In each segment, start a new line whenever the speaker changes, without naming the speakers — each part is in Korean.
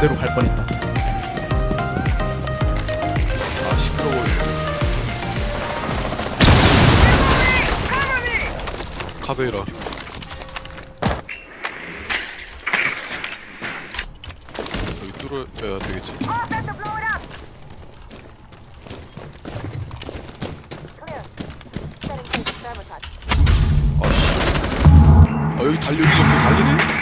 그대로 갈 뻔했다.
아 시끄러워 카베이라. 여기 뚫어야 되겠지? 아씨. 아 여기 달려 여기 좀 달리네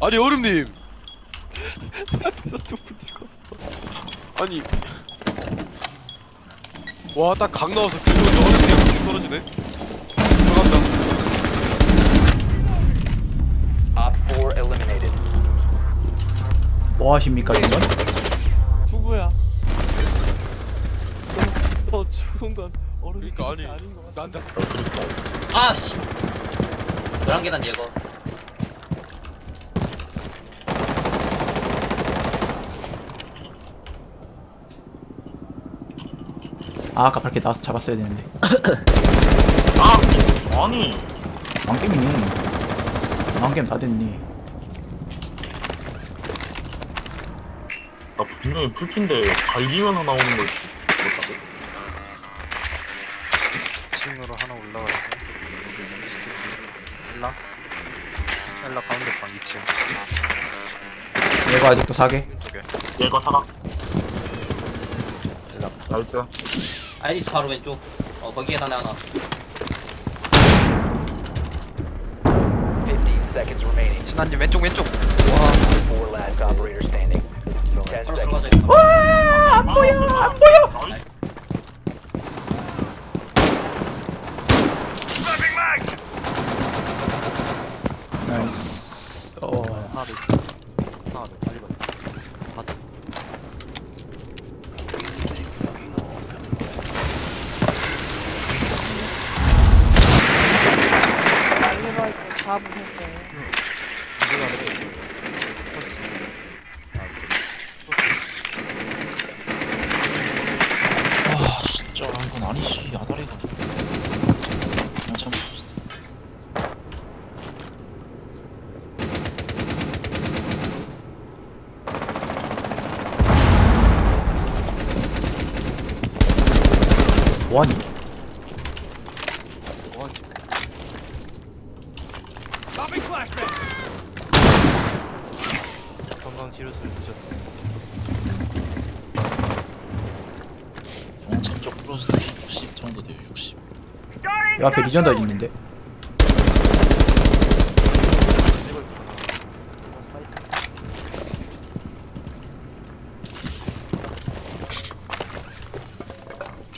아니 얼음님
앞에서 두분 죽었어.
아니 와 딱 각 나와서 들어오는데 얼음님 확 떨어지네 들어간다
Op 4 eliminated.
뭐 하십니까, 이건?
누구야? 너, 너 죽은 건 어른이
그러니까
뜻이
아니
아닌 것 같아.
난다
아씨 11계단 예거
아, 아까 밝게 나와서 잡았어야 되는데.
아 아니
망게임이니. 망게임 다 됐니.
나 분명히 풀핀데 갈기면 하나 오는 걸 죽었다고
2층으로 하나 올라갔어. 엘라. 엘라 가운데 방 2층.
얘가 아직도 사게.
얘가 사각 나이스
아이디스 바로 왼쪽 어 거기 계단에 하나
15 seconds remaining.
신한님 왼쪽 왼쪽.
Four last operator standing. 10
바로
seconds.
들어가자 이거
안 보여, 안 보여!
나이스
나이스. 어,
하나 더. 있다. 하나 더. 빨리 가. 받아.
알리바이트 다 부셨어요.
아 진짜 이건 아니지 아다리가 그냥 잘못 봤어
뭐하니?
뭐하지? 건강 치료술 드셨네.
정상적 프로스트 60 정도 돼요
60이 앞에 리전더 있는데.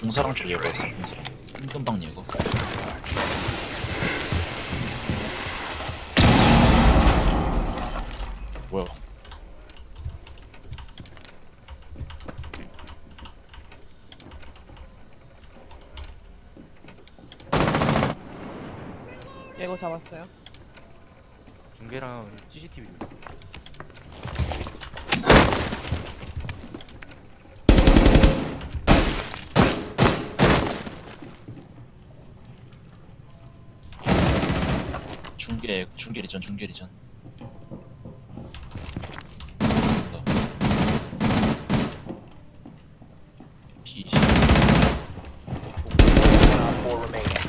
동사랑 쪽 예거였어 동사랑 은근방 예거 뭐야
얘거 잡았어요.
중계랑 CCTV.
중계 중계 리전 중계 리전 B
Op 4 remaining.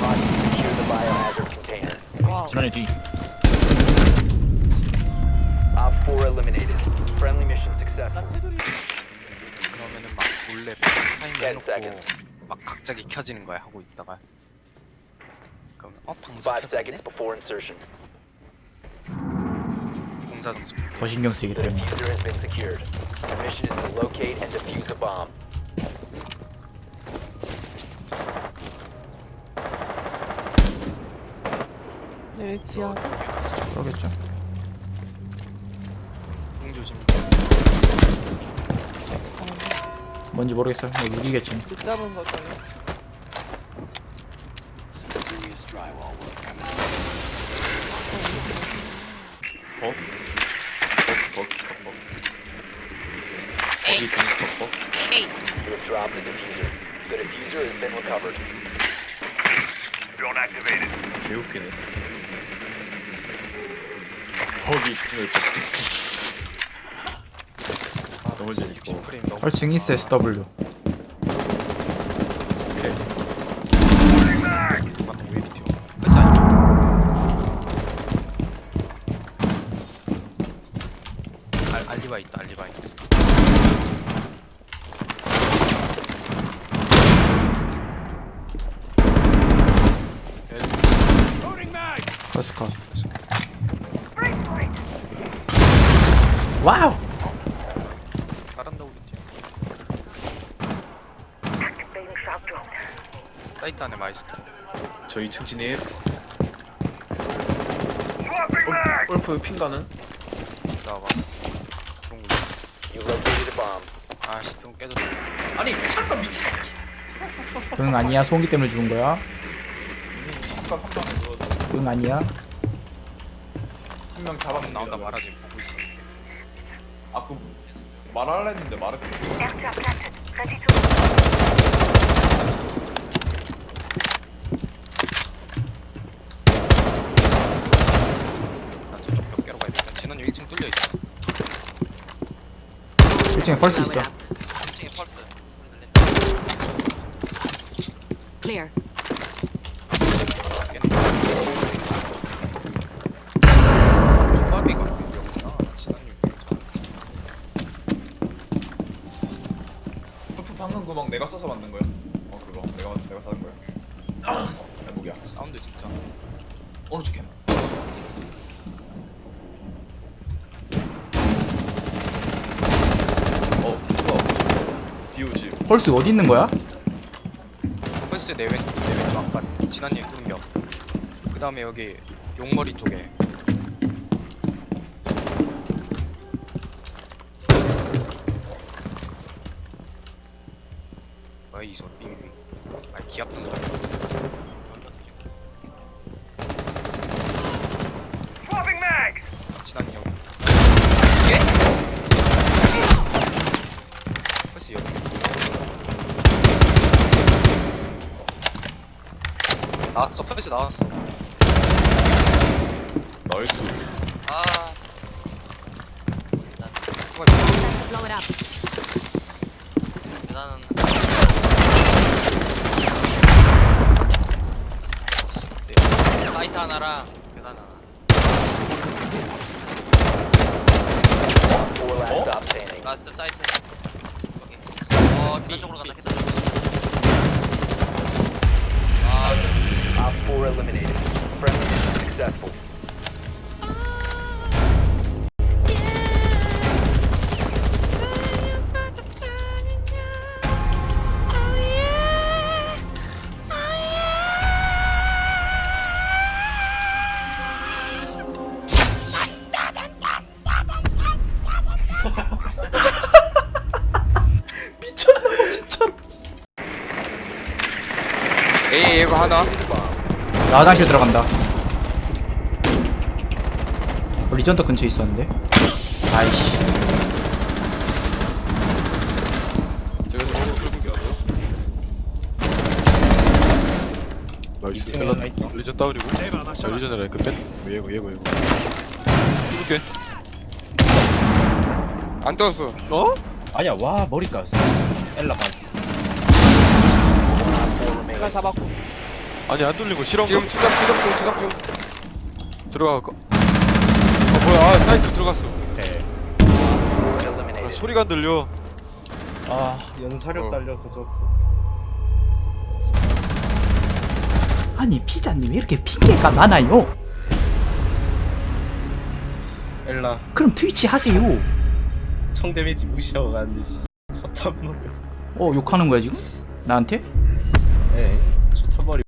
Body secure the biohazard container.
지난해 뒤
Op 4 eliminated. Friendly mission successful.
그러면은 막 몰래 타임
Ten
해놓고
seconds.
막 갑자기 켜지는 거야 하고 있다가. 그럼 어 방송
5
켜졌네.
seconds before insertion.
공자 점수.
더 신경 쓰기
The
때문에.
diffuser has been secured. The mission is to locate and defuse a bomb.
얘네 지하자.
그러겠죠. 뭔지 모르겠어요 뭐 무기겠지
못 잡은 거잖아.
벅? 벅, 벅, 벅. 거기 좀 벅, 벅.
You have dropped the diffuser. The diffuser has been recovered.
개웃기네. 거기 너무 재밌고.
60프레임 너무
헐칭 이스 SW
아, 왜 이리 튀어 끝이 아니야 알, 알리바 있다 알리바 있다.
버스카 와우.
다른다 우리 팀. 사이트 안에 마이스터.
저희 층 진입. 골프 핀 가는?
나와봐. 아씨 등 깨졌다.
아니 잠깐 미친
응 아니야. 소음기 때문에 죽은 거야.
한방
응 아니야.
한 명 잡았습니다.
나온다. 말하지. 보고 있어
아, 그 말하려 했는데 말을
난 저쪽 몇 개로 가야겠다 진원이 1층 뚫려 있어.
1층에 펄스 있어.
1층에 펄스.
Clear.
초밥이가 여기구나 진원이
골프 방금 구멍 내가 써서 만든 거야. 어, 그거 내가 내가 사는 거야. 아, 목이야.
사운드 진짜
오른쪽 캠. 어, 죽어. 디오지.
펄스 어디 있는 거야?
펄스 내왼 내왼쪽 앞발 진원이 뚫겨 그 다음에 여기 용머리 쪽에 뭐야 이 소리 아 기압 든 소리 진환이 여기 이게? 펄스 여기? 나왔어 펄스 나왔어.
나이스.
아
Blow it up.
어 계단 쪽으로 간다 계단 쪽으로 아
Op 4 eliminated. Friendly mission successful.
나 화장실 들어간다. 어, 리전더 근처에 있었는데? 아이씨.
좀 어려운 게 아니에요? 나이스 헬라 리전 다운이고 그 뺀? 예고 예고 예고 이렇게. 안 떠졌어. 어?
아니야 와 머리 깠어. 엘라 반
내가 잡았고.
아니 안거 실험
지금 추적 추적 중 추적 중
들어갈까? 아 뭐야 아 사이트 들어갔어
네.
아. 소리가 안 들려
아 연사력
어.
달려서 졌어
아니 피자님 왜 이렇게 핑계가 많아요
엘라
그럼 트위치 하세요
총 데미지 무시하고 씨 첫탑 먹어
어 욕하는 거야 지금? 나한테?
예